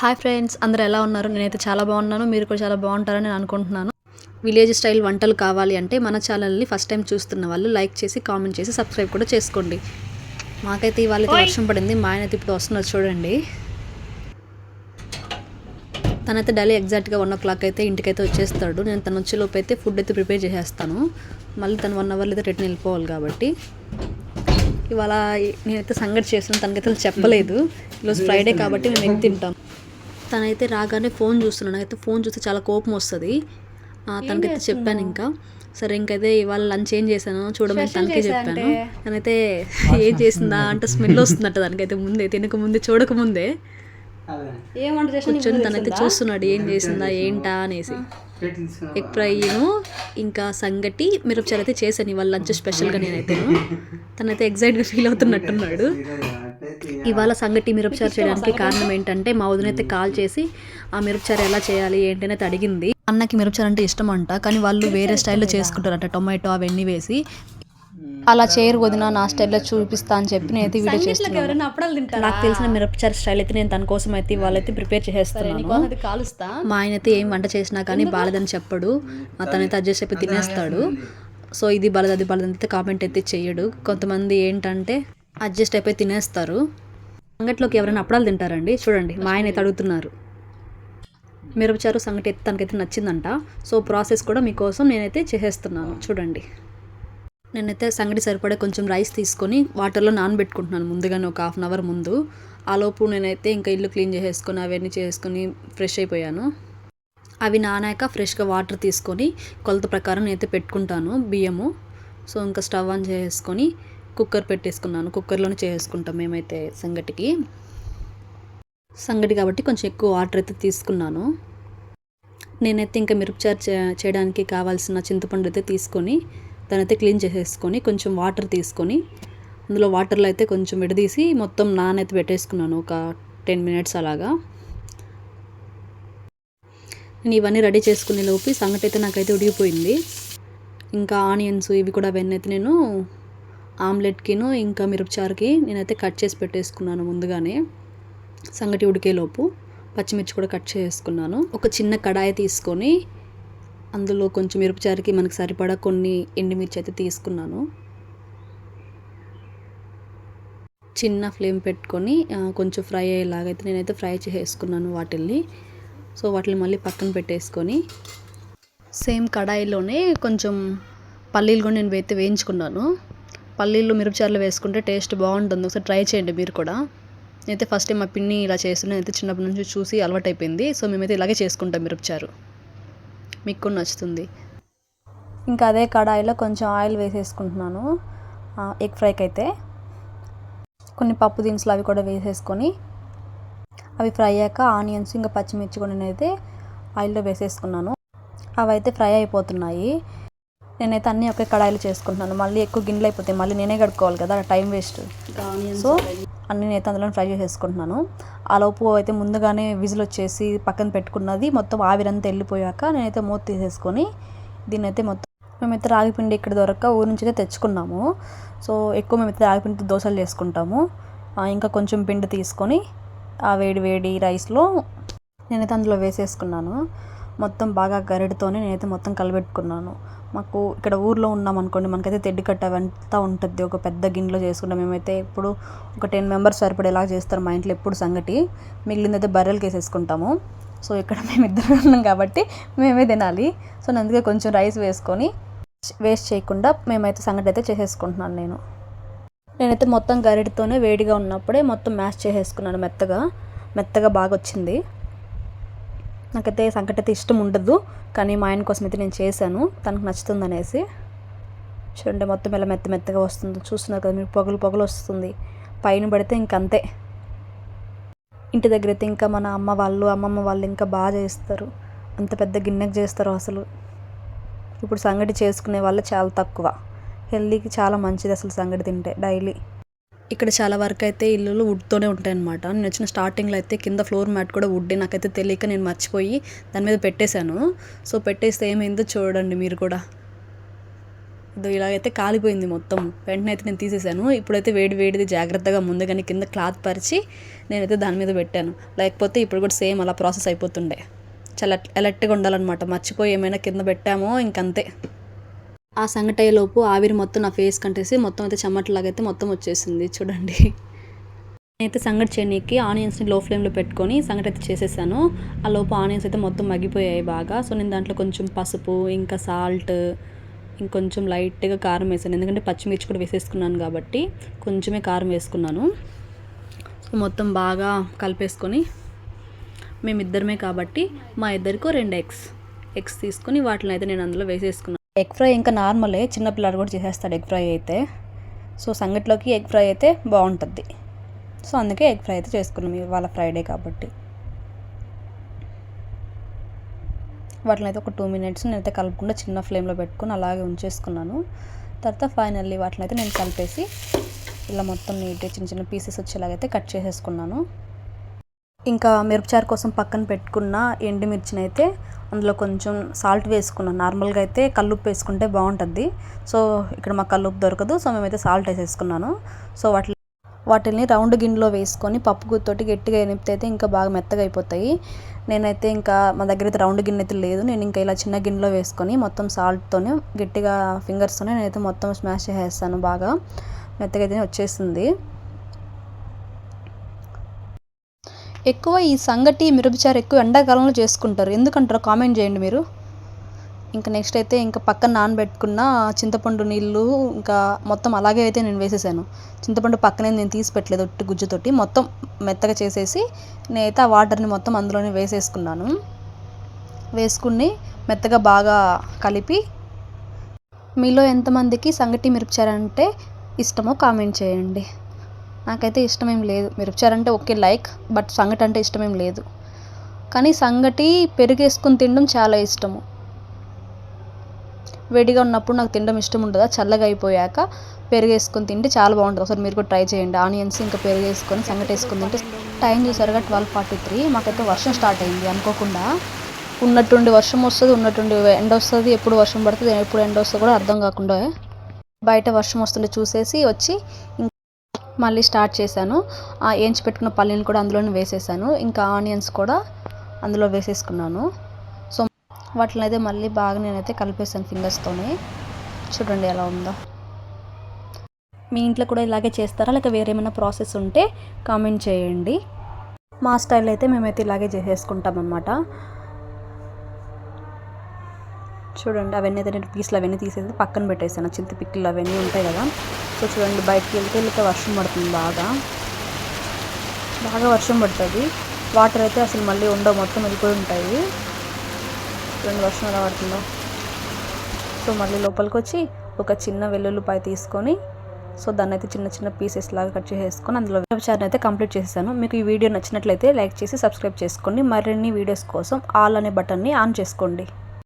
Hi friends అందరూ ఎలా ఉన్నారు? నేనైతే చాలా బాగున్నాను. మీరు కూడా చాలా బాగుంటారని నేను అనుకుంటున్నాను. విలేజ్ స్టైల్ వంటలు కావాలి అంటే మన ఛానల్ని ఫస్ట్ టైం చూస్తున్న వాళ్ళు లైక్ చేసి కామెంట్ చేసి సబ్స్క్రైబ్ కూడా చేసుకోండి. మాకైతే ఇవాళ వర్షం పడింది. మా ఆయన ఇప్పుడు వస్తున్నారు చూడండి. తనైతే డైలీ ఎగ్జాక్ట్గా వన్ ఓ క్లాక్ అయితే ఇంటికైతే వచ్చేస్తాడు. నేను తను వచ్చేలోపు అయితే ఫుడ్ అయితే ప్రిపేర్ చేసేస్తాను. మళ్ళీ తను వన్ అవర్లో అయితే రిటర్న్ వెళ్ళిపోవాలి కాబట్టి. ఇవాళ నేనైతే సంగతి చేస్తున్నాను. తనకైతే చెప్పలేదు. ఈరోజు ఫ్రైడే కాబట్టి మేము ఎగ్ తింటాం తనైతే రాగానే ఫోన్ చూస్తున్నాను నాకైతే ఫోన్ చూస్తే చాలా కోపం వస్తుంది. ఆ, తనకైతే చెప్పాను ఇంకా. సరే ఇంకైతే ఇవాళ లంచ్ ఏం చేశాను చూడమని తనకే చెప్పాను. తనైతే ఏం చేసిందా అంటే స్మెల్ వస్తుందట దానికైతే ముందే తినక ముందే చూడక ముందే. కూర్చొని తనైతే చూస్తున్నాడు ఏం చేసిందా ఏంటా అనేసి. ఎగ్ ఫ్రైను ఇంకా సంగటి మిరపచారు అయితే చేశాను ఇవాళ లంచ్ స్పెషల్గా నేనైతే. తనైతే ఎగ్జైట్గా ఫీల్ అవుతున్నట్టున్నాడు. ఇవాళ సంగటి మిరపచారు చేయడానికి కారణం ఏంటంటే మా వదినైతే కాల్ చేసి ఆ మిరపచారు ఎలా చేయాలి ఏంటి అనేది అడిగింది. అన్నకి మిరపచారు అంటే ఇష్టం అంట కానీ వాళ్ళు వేరే స్టైల్లో చేసుకుంటారంట టొమాటో అవన్నీ వేసి. అలా చేయరు వదిన నా స్టైల్లో చూపిస్తా అని చెప్పి వీడియో చేస్తున్నాను. ఎవరైనా అప్పడాలు తింటారా? నాకు తెలిసిన మిరపచారు స్టైల్ అయితే నేను తన కోసం అయితే వాళ్ళైతే ప్రిపేర్ అది కాలుస్తా. మా ఆయన అయితే ఏం వంట చేసినా కానీ బాలేదని చెప్పడు. తనైతే అడ్జస్ట్ అయిపోయి తినేస్తాడు. సో ఇది బాలేదు అది బాలేదు అయితే కామెంట్ అయితే చెయ్యడు. కొంతమంది ఏంటంటే అడ్జస్ట్ అయిపోయి తినేస్తారు. సంగట్లోకి ఎవరైనా అప్పడాలు తింటారండి? చూడండి మా ఆయన అయితే అడుగుతున్నారు. మిరపచారు సంగటి అయితే తనకైతే నచ్చిందంట. సో ప్రాసెస్ కూడా మీకోసం నేనైతే చేసేస్తున్నాను. చూడండి. నేనైతే సంగటి సరిపడే కొంచెం రైస్ తీసుకొని వాటర్లో నానబెట్టుకుంటున్నాను ముందుగానే ఒక హాఫ్ అన్ అవర్ ముందు. ఆలోపు నేనైతే ఇంకా ఇల్లు క్లీన్ చేసేసుకొని అవన్నీ చేసుకొని ఫ్రెష్ అయిపోయాను. అవి నానాక ఫ్రెష్గా వాటర్ తీసుకొని కొలత ప్రకారం నేనైతే పెట్టుకుంటాను బియ్యము. సో ఇంకా స్టవ్ ఆన్ చేసుకొని కుక్కర్ పెట్టేసుకున్నాను. కుక్కర్లోనే చేసుకుంటాం మేమైతే సంగటికి. సంగటి కాబట్టి కొంచెం ఎక్కువ వాటర్ అయితే తీసుకున్నాను. నేనైతే ఇంకా మిరపచారు చేయడానికి కావాల్సిన చింతపండు అయితే తీసుకొని దానైతే క్లీన్ చేసేసుకొని కొంచెం వాటర్ తీసుకొని అందులో వాటర్లో అయితే కొంచెం విడదీసి మొత్తం నానైతే పెట్టేసుకున్నాను. ఒక టెన్ మినిట్స్ అలాగా. నేను ఇవన్నీ రెడీ చేసుకునే లోపు సంగటి అయితే నాకైతే ఉడిగిపోయింది ఇంకా ఆనియన్స్ ఇవి కూడా అవన్నీ అయితే నేను ఆమ్లెట్కిను ఇంకా మిరపచారుకి నేనైతే కట్ చేసి పెట్టేసుకున్నాను ముందుగానే. సంగటి ఉడికేలోపు పచ్చిమిర్చి కూడా కట్ చేసుకున్నాను. ఒక చిన్న కడాయి తీసుకొని అందులో కొంచెం మిరపచారుకి మనకి సరిపడా కొన్ని ఎండుమిర్చి అయితే తీసుకున్నాను. చిన్న ఫ్లేమ్ పెట్టుకొని కొంచెం ఫ్రై అయ్యేలాగైతే నేనైతే ఫ్రై చేసుకున్నాను వాటిల్ని. సో వాటిని మళ్ళీ పక్కన పెట్టేసుకొని సేమ్ కడాయిలోనే కొంచెం పల్లీలు కూడా నేను అయితే వేయించుకున్నాను. పల్లీలు మిరపచారులు వేసుకుంటే టేస్ట్ బాగుంటుంది. ఒకసారి ట్రై చేయండి మీరు కూడా. నేనైతే ఫస్ట్ టైం మా పిన్ని ఇలా చేస్తున్నైతే చిన్నప్పటి నుంచి చూసి అలవాటైపోయింది. సో మేమైతే ఇలాగే చేసుకుంటాం మిరపచారు. మీకు కూడా నచ్చుతుంది. ఇంకా అదే కడాయిలో కొంచెం ఆయిల్ వేసేసుకుంటున్నాను. ఎగ్ ఫ్రైకి అయితే. కొన్ని పప్పు దినుసులు అవి కూడా వేసేసుకొని అవి ఫ్రై అయ్యాక ఆనియన్స్ ఇంకా పచ్చిమిర్చి కూడా నేనైతే ఆయిల్లో వేసేసుకున్నాను. అవి అయితే ఫ్రై అయిపోతున్నాయి. నేనైతే అన్నీ ఒకే కడాయిలో చేసుకుంటున్నాను. మళ్ళీ ఎక్కువ గిన్నెలు అయిపోతాయి మళ్ళీ నేనే కడుక్కోవాలి కదా టైం వేస్ట్. సో అన్నీ నేనైతే అందులో ఫ్రై చేసేసుకుంటున్నాను. ఆ లోపు అయితే ముందుగానే విజిల్ వచ్చేసి పక్కన పెట్టుకున్నది. మొత్తం ఆవిరంతా వెళ్ళిపోయాక నేనైతే మూత తీసేసుకొని దీన్నైతే మొత్తం మేమైతే రాగిపిండి ఇక్కడ దొరక్క ఊరి నుంచి అయితే తెచ్చుకున్నాము. సో ఎక్కువ మేమైతే రాగిపిండితో దోశలు చేసుకుంటాము. ఇంకా కొంచెం పిండి తీసుకొని ఆ వేడి వేడి రైస్లో నేనైతే అందులో వేసేసుకున్నాను. మొత్తం బాగా గరిటతోనే నేనైతే మొత్తం కలబెట్టుకున్నాను. మాకు ఇక్కడ ఊర్లో ఉన్నాం అనుకోండి మనకైతే తెడ్డి కట్ట అవంతా ఉంటుంది. ఒక పెద్ద గిన్నెలో చేసుకుంటాం మేమైతే ఇప్పుడు ఒక టెన్ మెంబర్స్ సరిపడేలా చేస్తారు మా ఇంట్లో ఎప్పుడు సంగటి. మిగిలిందైతే బర్రెలకి వేసేసుకుంటాము. సో ఇక్కడ మేము ఇద్దరు ఉన్నాం కాబట్టి మేమే తినాలి. సో నేను అందుకే కొంచెం రైస్ వేసుకొని వేస్ట్ చేయకుండా మేమైతే సంగటి అయితే చేసేసుకుంటున్నాను నేను. నేనైతే మొత్తం గరిటతోనే వేడిగా ఉన్నప్పుడే మొత్తం మ్యాష్ చేసేసుకున్నాను మెత్తగా. మెత్తగా బాగా వచ్చింది నాకైతే సంకటైతే ఇష్టం ఉండదు కానీ మా ఆయన కోసం అయితే నేను చేశాను. తనకు నచ్చుతుంది అనేసి చూడండి మొత్తం ఇలా మెత్త మెత్తగా వస్తుంది. చూస్తున్నారు కదా మీరు పొగలు పొగలు వస్తుంది. పైన పడితే ఇంకంతే. ఇంటి దగ్గర అయితే ఇంకా మన అమ్మ వాళ్ళు అమ్మమ్మ వాళ్ళు ఇంకా బాగా చేస్తారు. అంత పెద్ద గిన్నెకి చేస్తారు అసలు. ఇప్పుడు సంగటి చేసుకునే వాళ్ళు చాలా తక్కువ. హెల్దీకి చాలా మంచిది అసలు సంగటి తింటే డైలీ. ఇక్కడ చాలా వరకు అయితే ఇల్లులు వుడ్తోనే ఉంటాయన్నమాట. నేను వచ్చిన స్టార్టింగ్లో అయితే కింద ఫ్లోర్ మ్యాట్ కూడా వుడ్డే నాకైతే తెలియక నేను మర్చిపోయి దాని మీద పెట్టేశాను. సో పెట్టేస్తే ఏమైందో చూడండి మీరు కూడా. ఇదో ఇలాగైతే కాలిపోయింది మొత్తం. వెంటనే అయితే నేను తీసేసాను ఇప్పుడైతే వేడి వేడిది జాగ్రత్తగా ముందుగానే కింద క్లాత్ పరిచి నేనైతే దాని మీద పెట్టాను. లేకపోతే ఇప్పుడు కూడా సేమ్ అలా ప్రాసెస్ అయిపోతుండే. చాలా అలర్ట్గా ఉండాలన్నమాట. మర్చిపోయి ఏమైనా కింద పెట్టామో ఇంకంతే. ఆ సంగటయ్యేలోపు ఆవిరి మొత్తం నా ఫేస్ కంటేసి మొత్తం అయితే చెమ్మట్లాగైతే మొత్తం వచ్చేసింది చూడండి. నేనైతే సంగటి చేయనీకి ఆనియన్స్ని లో ఫ్లేమ్లో పెట్టుకొని సంగటి అయితే చేసేసాను. ఆ లోపు ఆనియన్స్ అయితే మొత్తం మగ్గిపోయాయి బాగా. సో నేను దాంట్లో కొంచెం పసుపు ఇంకా సాల్ట్ ఇంకొంచెం లైట్గా కారం వేసాను. ఎందుకంటే పచ్చిమిర్చి కూడా వేసేసుకున్నాను కాబట్టి కొంచెమే కారం వేసుకున్నాను. సో మొత్తం బాగా కలిపేసుకొని మేమిద్దరమే కాబట్టి మా ఇద్దరికో రెండు ఎగ్స్. ఎగ్స్ తీసుకొని వాటిని అయితే నేను అందులో వేసేసుకున్నాను. ఎగ్ ఫ్రై ఇంకా నార్మలే చిన్నపిల్లాడు కూడా చేసేస్తాడు ఎగ్ ఫ్రై అయితే. సో సంగటిలోకి ఎగ్ ఫ్రై అయితే బాగుంటుంది. సో అందుకే ఎగ్ ఫ్రై అయితే చేసుకున్నాం ఇవాళ ఫ్రైడే కాబట్టి. వాటిని అయితే ఒక టూ మినిట్స్ నేనైతే కలపకుండా చిన్న ఫ్లేమ్లో పెట్టుకుని అలాగే ఉంచేసుకున్నాను. తర్వాత ఫైనల్లీ వాటిని అయితే నేను కలిపేసి ఇలా మొత్తం నీట్గా చిన్న చిన్న పీసెస్ వచ్చేలాగైతే కట్ చేసేసుకున్నాను. ఇంకా మిరపచారు కోసం పక్కన పెట్టుకున్న ఎండుమిర్చిని అయితే అందులో కొంచెం సాల్ట్ వేసుకున్నాను. నార్మల్గా అయితే కల్లుప్పు వేసుకుంటే బాగుంటుంది. సో ఇక్కడ మాకు కల్లుప్పు దొరకదు. సో మేమైతే సాల్ట్ వేసేసుకున్నాను. సో వాటి వాటిని రౌండ్ గిన్నెలో వేసుకొని పప్పు గుత్తోటి గట్టిగా ఎనిపితే అయితే ఇంకా బాగా మెత్తగా అయిపోతాయి. నేనైతే ఇంకా మా దగ్గర అయితే రౌండ్ గిన్నె అయితే లేదు. నేను ఇంకా ఇలా చిన్న గిన్నెలో వేసుకొని మొత్తం సాల్ట్తోనే గట్టిగా ఫింగర్స్తోనే నేనైతే మొత్తం స్మాష్ చేసేస్తాను బాగా. మెత్తగా అయితే వచ్చేస్తుంది. ఎక్కువ ఈ సంగటి మిరపచారు ఎక్కువ ఎండాకాలంలో చేసుకుంటారు. ఎందుకంటారో కామెంట్ చేయండి మీరు. ఇంకా నెక్స్ట్ అయితే ఇంకా పక్కన నానబెట్టుకున్న చింతపండు నీళ్ళు ఇంకా మొత్తం అలాగే అయితే నేను వేసేసాను. చింతపండు పక్కనే నేను తీసి పెట్టలేదు ఒట్టి గుజ్జుతోటి. మొత్తం మెత్తగా చేసేసి నేనైతే ఆ వాటర్ని మొత్తం అందులోనే వేసేసుకున్నాను. వేసుకుని మెత్తగా బాగా కలిపి మీలో ఎంతమందికి సంగటి మిరపచారు అంటే ఇష్టమో కామెంట్ చేయండి. నాకైతే ఇష్టమేం లేదు. మీరు అంటే ఓకే లైక్ బట్ సంగటి అంటే ఇష్టమేం లేదు. కానీ సంగటి పెరిగేసుకుని తినడం చాలా ఇష్టము. వేడిగా ఉన్నప్పుడు నాకు తినడం ఇష్టం ఉండదా? చల్లగా అయిపోయాక పెరుగు తింటే చాలా బాగుంటుంది. ఒకసారి మీరు కూడా ట్రై చేయండి. ఆనియన్స్ ఇంకా పెరుగు సంగటి వేసుకొని తింటే టైం చూసారుగా ట్వెల్వ్ ఫార్టీ త్రీ. మాకైతే వర్షం స్టార్ట్ అయింది అనుకోకుండా. ఉన్నట్టుండి వర్షం వస్తుంది ఉన్నట్టుండి ఎండ వస్తుంది. ఎప్పుడు వర్షం పడుతుంది ఎప్పుడు ఎండ వస్తుంది కూడా అర్థం కాకుండా బయట వర్షం వస్తుంటే చూసేసి వచ్చి మళ్ళీ స్టార్ట్ చేశాను. ఆ ఏంచి పెట్టుకున్న పల్లీలు కూడా అందులోనే వేసేసాను. ఇంకా ఆనియన్స్ కూడా అందులో వేసేసుకున్నాను. సో వాటిని అయితే మళ్ళీ బాగా నేనైతే కలిపేసాను ఫింగర్స్తోనే. చూడండి ఎలా ఉందో. మీ ఇంట్లో కూడా ఇలాగే చేస్తారా? లేక వేరే ఏమైనా ప్రాసెస్ ఉంటే కామెంట్ చేయండి. మా స్టైల్ అయితే మేమైతే ఇలాగే చేసేసుకుంటాం అనమాట చూడండి అవన్నీ అయితే నేను పీసులు అవన్నీ తీసేసి పక్కన పెట్టేసాను చింత అవన్నీ ఉంటాయి కదా. సో చూడండి బయటకు వెళ్తే వెళ్తే వర్షం పడుతుంది బాగా. బాగా వర్షం పడుతుంది. వాటర్ అయితే అసలు మళ్ళీ ఉండవు మొత్తం వెళ్ళిపోయి ఉంటాయి. చూడండి వర్షం ఎలా పడుతుందో. సో మళ్ళీ లోపలికి వచ్చి ఒక చిన్న వెల్లుల్లిపాయ తీసుకొని సో దాన్ని అయితే చిన్న చిన్న పీసెస్ లాగా కట్ చేసేసుకొని అందులో చార్ని అయితే కంప్లీట్ చేసేసాను. మీకు ఈ వీడియో నచ్చినట్లయితే లైక్ చేసి సబ్స్క్రైబ్ చేసుకోండి. మరిన్ని వీడియోస్ కోసం ఆల్ అనే బటన్ని ఆన్ చేసుకోండి.